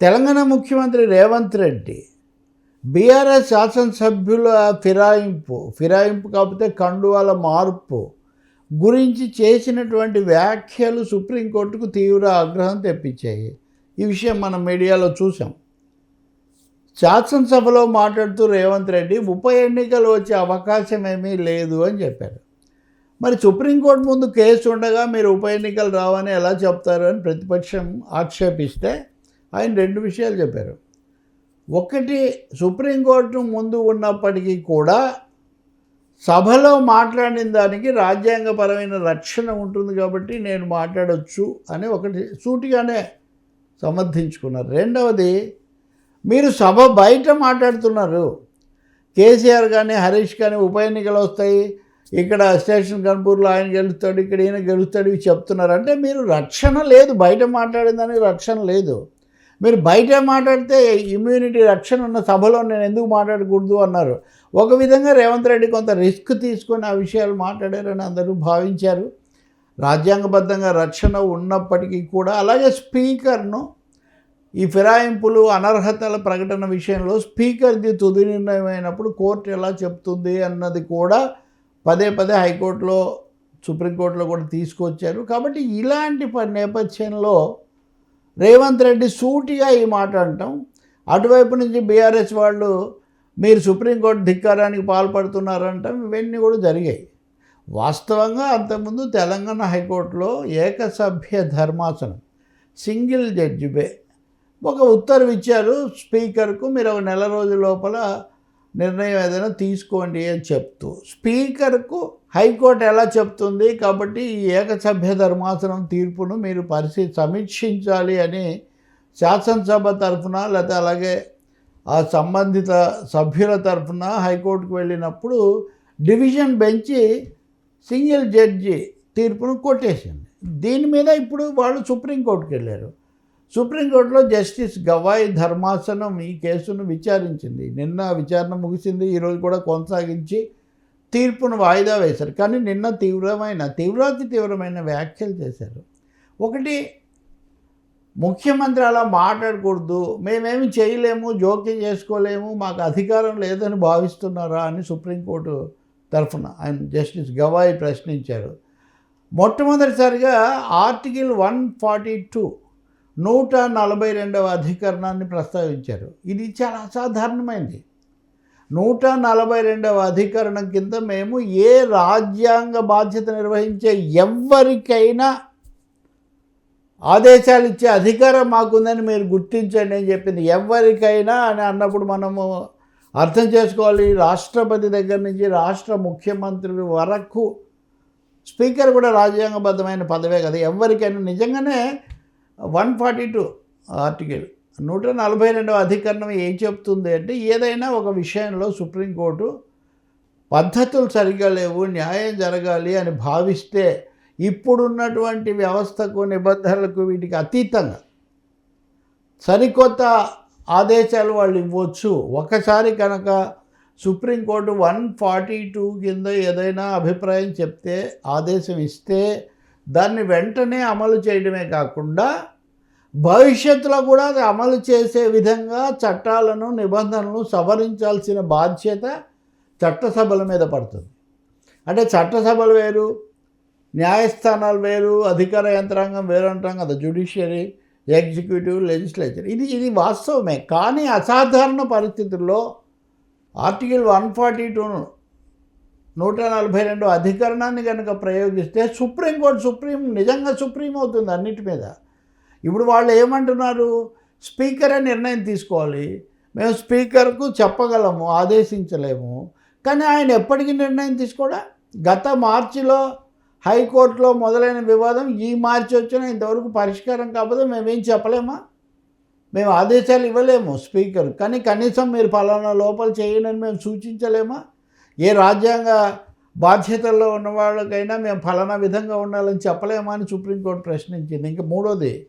తెలంగాణ ముఖ్యమంత్రి రేవంత్ రెడ్డి బీఆర్ఎస్ శాసనసభ్యుల ఫిరాయింపు ఫిరాయింపు కాకపోతే కండువాల మార్పు గురించి చేసినటువంటి వ్యాఖ్యలు సుప్రీంకోర్టుకు తీవ్ర ఆగ్రహం తెప్పించాయి. ఈ విషయం మనం మీడియాలో చూసాం శాసనసభలో మాట్లాడుతూ రేవంత్ రెడ్డి ఉప ఎన్నికలు వచ్చే అవకాశం ఏమీ లేదు అని చెప్పారు. మరి సుప్రీంకోర్టు ముందు కేసు ఉండగా మీరు ఉప ఎన్నికలు రావని ఎలా చెప్తారు అని ప్రతిపక్షం ఆక్షేపిస్తే ఆయన రెండు విషయాలు చెప్పారు. ఒకటి సుప్రీంకోర్టు ముందు ఉన్నప్పటికీ కూడా సభలో మాట్లాడిన దానికి రాజ్యాంగపరమైన రక్షణ ఉంటుంది కాబట్టి నేను మాట్లాడవచ్చు అని ఒకటి సూటిగానే సమర్థించుకున్నారు. రెండవది మీరు సభ బయట మాట్లాడుతున్నారు. కేసీఆర్ కానీ హరీష్ కానీ ఉప ఎన్నికలు వస్తాయి. ఇక్కడ స్టేషన్ కన్పూర్లో ఆయన గెలుస్తాడు ఇక్కడ ఈయన గెలుస్తాడు ఇవి చెప్తున్నారు. అంటే మీరు రక్షణ లేదు. బయట మాట్లాడిన దానికి రక్షణ లేదు. మీరు బయట మాట్లాడితే ఇమ్యూనిటీ రక్షణ ఉన్న సభలో నేను ఎందుకు మాట్లాడకూడదు అన్నారు. ఒక విధంగా రేవంత్ రెడ్డి కొంత రిస్క్ తీసుకొని ఆ విషయాలు మాట్లాడారని అందరూ భావించారు. రాజ్యాంగబద్ధంగా రక్షణ ఉన్నప్పటికీ కూడా అలాగే స్పీకర్ను ఈ ఫిరాయింపులు అనర్హతల ప్రకటన విషయంలో స్పీకర్ది తుది నిర్ణయం అయినప్పుడు కోర్టు ఎలా చెప్తుంది అన్నది కూడా పదే పదే హైకోర్టులో సుప్రీంకోర్టులో కూడా తీసుకొచ్చారు. కాబట్టి ఇలాంటి ప- నేపథ్యంలో రేవంత్ రెడ్డి సూటిగా ఈ మాట అంటాం. అటువైపు నుంచి బీఆర్ఎస్ వాళ్ళు మీరు సుప్రీంకోర్టు ధిక్కారానికి పాల్పడుతున్నారంటాం. ఇవన్నీ కూడా జరిగాయి. వాస్తవంగా అంతకుముందు తెలంగాణ హైకోర్టులో ఏకసభ్య ధర్మాసనం సింగిల్ జడ్జిబే ఒక ఉత్తర్వు ఇచ్చారు స్పీకర్కు మీరు ఒక నెల రోజుల లోపల నిర్ణయం ఏదైనా తీసుకోండి అని చెప్తూ స్పీకర్కు హైకోర్టు ఎలా చెప్తుంది? కాబట్టి ఈ ఏకసభ్య ధర్మాసనం తీర్పును మీరు పరిశీ సమీక్షించాలి అని శాసనసభ తరఫున లేకపోతే అలాగే ఆ సంబంధిత సభ్యుల తరఫున హైకోర్టుకు వెళ్ళినప్పుడు డివిజన్ బెంచి సింగిల్ జడ్జి తీర్పును కొట్టేసింది. దీని మీద ఇప్పుడు వాళ్ళు సుప్రీంకోర్టుకు వెళ్ళారు. సుప్రీంకోర్టులో జస్టిస్ గవాయ్ ధర్మాసనం ఈ కేసును విచారించింది. నిన్న విచారణ ముగిసింది. ఈరోజు కూడా కొనసాగించి తీర్పును వాయిదా వేశారు. కానీ నిన్న తీవ్రమైన తీవ్రాతి తీవ్రమైన వ్యాఖ్యలు చేశారు. ఒకటి ముఖ్యమంత్రి అలా మాట్లాడకూడదు. మేమేమి చేయలేము జోక్యం చేసుకోలేము మాకు అధికారం లేదని భావిస్తున్నారా అని సుప్రీంకోర్టు తరఫున ఆయన జస్టిస్ గవాయ్ ప్రశ్నించారు. మొట్టమొదటిసారిగా ఆర్టికల్ వన్ ఫార్టీ టూ నూట నలభై రెండవ అధికరణాన్ని ప్రస్తావించారు. ఇది చాలా అసాధారణమైంది నూట నలభై రెండవ అధికరణం కింద మేము ఏ రాజ్యాంగ బాధ్యత నిర్వహించే ఎవరికైనా ఆదేశాలు ఇచ్చే అధికారం మాకుందని మీరు గుర్తించండి అని చెప్పింది. ఎవరికైనా అని అన్నప్పుడు మనము అర్థం చేసుకోవాలి. రాష్ట్రపతి దగ్గర నుంచి రాష్ట్ర ముఖ్యమంత్రి వరకు స్పీకర్ కూడా రాజ్యాంగబద్ధమైన పదవే కదా. ఎవరికైనా నిజంగానే వన్ ఫార్టీ టూ ఆర్టికల్. నూట నలభై రెండవ అధికరణం ఏం చెప్తుంది అంటే ఏదైనా ఒక విషయంలో సుప్రీంకోర్టు పద్ధతులు సరిగా లేవు న్యాయం జరగాలి అని భావిస్తే ఇప్పుడున్నటువంటి వ్యవస్థకు నిబంధనలకు వీటికి అతీతంగా సరికొత్త ఆదేశాలు వాళ్ళు ఇవ్వచ్చు. ఒకసారి కనుక సుప్రీంకోర్టు వన్ ఫార్టీ టూ కింద ఏదైనా అభిప్రాయం చెప్తే ఆదేశం ఇస్తే దాన్ని వెంటనే అమలు చేయడమే కాకుండా భవిష్యత్తులో కూడా అది అమలు చేసే విధంగా చట్టాలను నిబంధనలు సవరించాల్సిన బాధ్యత చట్టసభల మీద పడుతుంది. అంటే చట్టసభలు వేరు న్యాయస్థానాలు వేరు అధికార యంత్రాంగం వేరు అంటాం కదా జ్యుడిషియరీ ఎగ్జిక్యూటివ్ లెజిస్లేచర్. ఇది ఇది వాస్తవమే. కానీ అసాధారణ పరిస్థితుల్లో ఆర్టికల్ వన్ ఫార్టీ టూను నూట నలభై రెండు అధికరణాన్ని కనుక ప్రయోగిస్తే సుప్రీంకోర్టు సుప్రీం నిజంగా సుప్రీం అవుతుంది అన్నిటి మీద. ఇప్పుడు వాళ్ళు ఏమంటున్నారు? స్పీకరే నిర్ణయం తీసుకోవాలి. మేము స్పీకర్కు చెప్పగలము ఆదేశించలేము. కానీ ఆయన ఎప్పటికీ నిర్ణయం తీసుకోడా? గత మార్చిలో హైకోర్టులో మొదలైన వివాదం ఈ మార్చి వచ్చినా ఇంతవరకు పరిష్కారం కాకపోతే మేమేం చెప్పలేమా? మేము ఆదేశాలు ఇవ్వలేము స్పీకర్. కానీ కనీసం మీరు ఫలానా లోపల చేయనని మేము సూచించలేమా? ఏ రాజ్యాంగ బాధ్యతల్లో ఉన్న వాళ్ళకైనా మేము ఫలానా విధంగా ఉండాలని చెప్పలేమా అని సుప్రీంకోర్టు ప్రశ్నించింది. ఇంకా మూడోది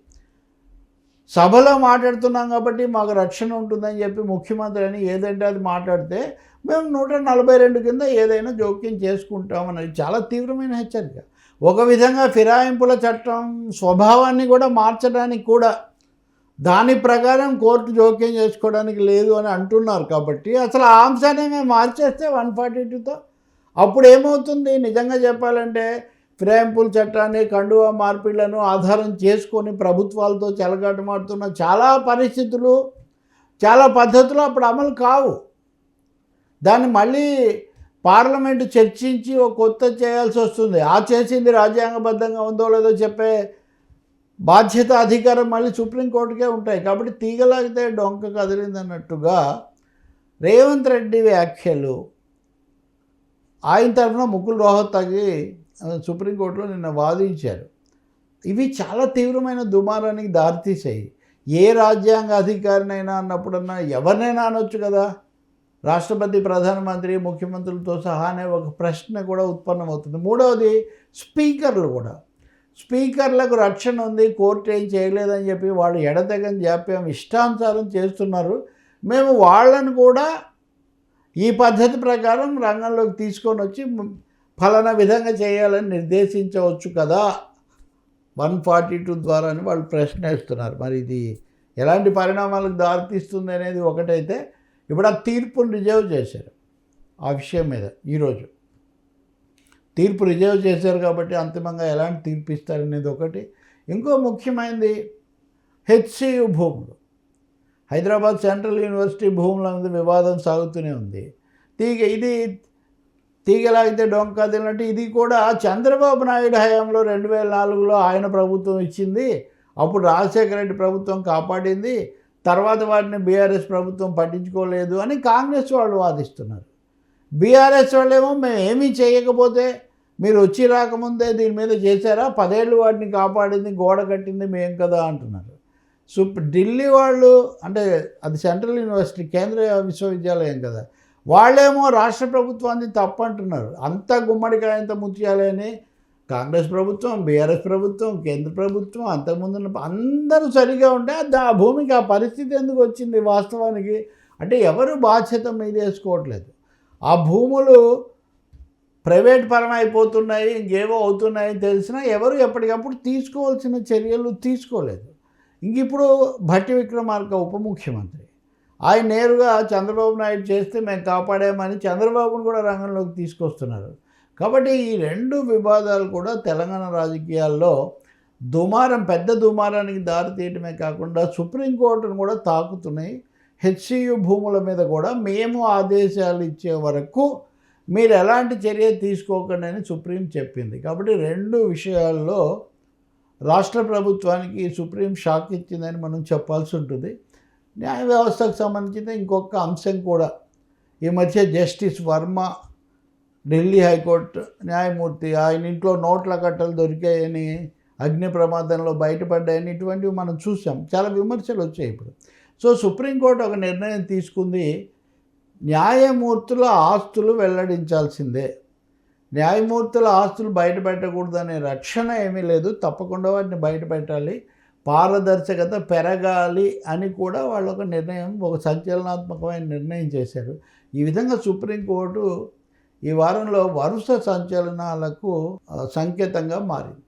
సభలో మాట్లాడుతున్నాం కాబట్టి మాకు రక్షణ ఉంటుందని చెప్పి ముఖ్యమంత్రి అని ఏదంటే అది మాట్లాడితే మేము నూట నలభై రెండు కింద ఏదైనా జోక్యం చేసుకుంటామని. చాలా తీవ్రమైన హెచ్చరిక. ఒక విధంగా ఫిరాయింపుల చట్టం స్వభావాన్ని కూడా మార్చడానికి కూడా దాని ప్రకారం కోర్టు జోక్యం చేసుకోవడానికి లేదు అని అంటున్నారు కాబట్టి అసలు ఆ అంశాన్ని మేము మార్చేస్తే వన్ ఫార్టీ టూతో అప్పుడు ఏమవుతుంది? నిజంగా చెప్పాలంటే ఫిరాయింపుల చట్టాన్ని కండువా మార్పిళ్ళను ఆధారం చేసుకొని ప్రభుత్వాలతో చెలగాటమాడుతున్న చాలా పరిస్థితులు చాలా పద్ధతులు అప్పుడు అమలు కావు. దాన్ని మళ్ళీ పార్లమెంటు చర్చించి ఒక కొత్త చేయాల్సి వస్తుంది. ఆ చేసింది రాజ్యాంగబద్ధంగా ఉందో లేదో చెప్పే బాధ్యత అధికారం మళ్ళీ సుప్రీంకోర్టుకే ఉంటాయి. కాబట్టి తీగలాగితే డొంక కదిలిందన్నట్టుగా రేవంత్ రెడ్డి వ్యాఖ్యలు ఆయన తరఫున ముకుల్ రోహత్ సుప్రీంకోర్టులో నిన్న వాదించారు. ఇవి చాలా తీవ్రమైన దుమారానికి దారితీసాయి. ఏ రాజ్యాంగ అధికారినైనా అన్నప్పుడన్నా ఎవరినైనా అనొచ్చు కదా? రాష్ట్రపతి ప్రధానమంత్రి ముఖ్యమంత్రులతో సహా అనే ఒక ప్రశ్న కూడా ఉత్పన్నమవుతుంది. మూడవది స్పీకర్లు కూడా. స్పీకర్లకు రక్షణ ఉంది కోర్టు ఏం చేయలేదని చెప్పి వాళ్ళు ఎడతెగని జాప్యం ఇష్టానుసారం చేస్తున్నారు. మేము వాళ్ళను కూడా ఈ పద్ధతి ప్రకారం రంగంలోకి తీసుకొని వచ్చి ఫలానా విధంగా చేయాలని నిర్దేశించవచ్చు కదా. వన్ ఫార్టీ టూ ద్వారా అని వాళ్ళు ప్రశ్నిస్తున్నారు. మరి ఇది ఎలాంటి పరిణామాలకు దారితీస్తుంది అనేది ఒకటైతే ఇప్పుడు ఆ తీర్పును రిజర్వ్ చేశారు ఆ విషయం మీద ఈరోజు. తీర్పు రిజర్వ్ చేశారు కాబట్టి అంతిమంగా ఎలాంటి తీర్పు ఇస్తారనేది ఒకటి. ఇంకో ముఖ్యమైనది హెచ్సియు భూములు. హైదరాబాద్ సెంట్రల్ యూనివర్సిటీ భూముల మీద వివాదం సాగుతూనే ఉంది. తీగ ఇది తీగలాగితే డొంక తిన్నట్టు ఇది కూడా చంద్రబాబు నాయుడు హయాంలో రెండు వేల నాలుగులో ఆయన ప్రభుత్వం ఇచ్చింది. అప్పుడు రాజశేఖర రెడ్డి ప్రభుత్వం కాపాడింది. తర్వాత వాటిని బీఆర్ఎస్ ప్రభుత్వం పట్టించుకోలేదు అని కాంగ్రెస్ వాళ్ళు వాదిస్తున్నారు. బీఆర్ఎస్ వాళ్ళేమో మేము ఏమీ చేయకపోతే మీరు వచ్చి రాకముందే దీని మీద చేశారా? పదేళ్ళు వాటిని కాపాడింది గోడ కట్టింది మేం కదా అంటున్నారు. సో ఢిల్లీ వాళ్ళు అంటే అది సెంట్రల్ యూనివర్సిటీ కేంద్రీయ విశ్వవిద్యాలయం కదా. వాళ్ళేమో రాష్ట్ర ప్రభుత్వాన్ని తప్పు అంటున్నారు అంత గుమ్మడికాయ అంత అని కాంగ్రెస్ ప్రభుత్వం బీఆర్ఎస్ ప్రభుత్వం కేంద్ర ప్రభుత్వం అంతకుముందు అందరూ సరిగా ఉంటే ఆ భూమికి ఆ పరిస్థితి ఎందుకు వచ్చింది వాస్తవానికి? అంటే ఎవరు బాధ్యత మీద వేసుకోవట్లేదు. ఆ భూములు ప్రైవేట్ పరం అయిపోతున్నాయి ఇంకేవో అవుతున్నాయి తెలిసినా ఎవరు ఎప్పటికప్పుడు తీసుకోవాల్సిన చర్యలు తీసుకోలేదు. ఇంక ఇప్పుడు భట్టి విక్రమార్క ఉప ముఖ్యమంత్రి. ఆయన నేరుగా చంద్రబాబు నాయుడు చేస్తే మేము కాపాడామని చంద్రబాబును కూడా రంగంలోకి తీసుకొస్తున్నారు. కాబట్టి ఈ రెండు వివాదాలు కూడా తెలంగాణ రాజకీయాల్లో దుమారం పెద్ద దుమారానికి దారి తీయటమే కాకుండా సుప్రీంకోర్టును కూడా తాకుతున్నాయి. హెచ్సియు భూముల మీద కూడా మేము ఆదేశాలు ఇచ్చే వరకు మీరు ఎలాంటి చర్య తీసుకోకండి అని సుప్రీం చెప్పింది. కాబట్టి రెండు విషయాల్లో రాష్ట్ర ప్రభుత్వానికి సుప్రీం షాక్ ఇచ్చిందని మనం చెప్పాల్సి ఉంటుంది. న్యాయ వ్యవస్థకు సంబంధించిన ఇంకొక అంశం కూడా ఈ మధ్య జస్టిస్ వర్మ ఢిల్లీ హైకోర్టు న్యాయమూర్తి ఆయన ఇంట్లో నోట్ల కట్టలు దొరికాయని అగ్ని ప్రమాదంలో బయటపడ్డాయని ఇటువంటివి మనం చూసాం. చాలా విమర్శలు వచ్చాయి ఇప్పుడు. సో సుప్రీంకోర్టు ఒక నిర్ణయం తీసుకుంది న్యాయమూర్తుల ఆస్తులు వెల్లడించాల్సిందే. న్యాయమూర్తుల ఆస్తులు బయటపెట్టకూడదనే రక్షణ ఏమీ లేదు తప్పకుండా వాటిని బయటపెట్టాలి పారదర్శకత పెరగాలి అని కూడా వాళ్ళు ఒక నిర్ణయం ఒక సంచలనాత్మకమైన నిర్ణయం చేశారు. ఈ విధంగా సుప్రీంకోర్టు ఈ వారంలో వరుస సంచలనాలకు సంకేతంగా మారింది.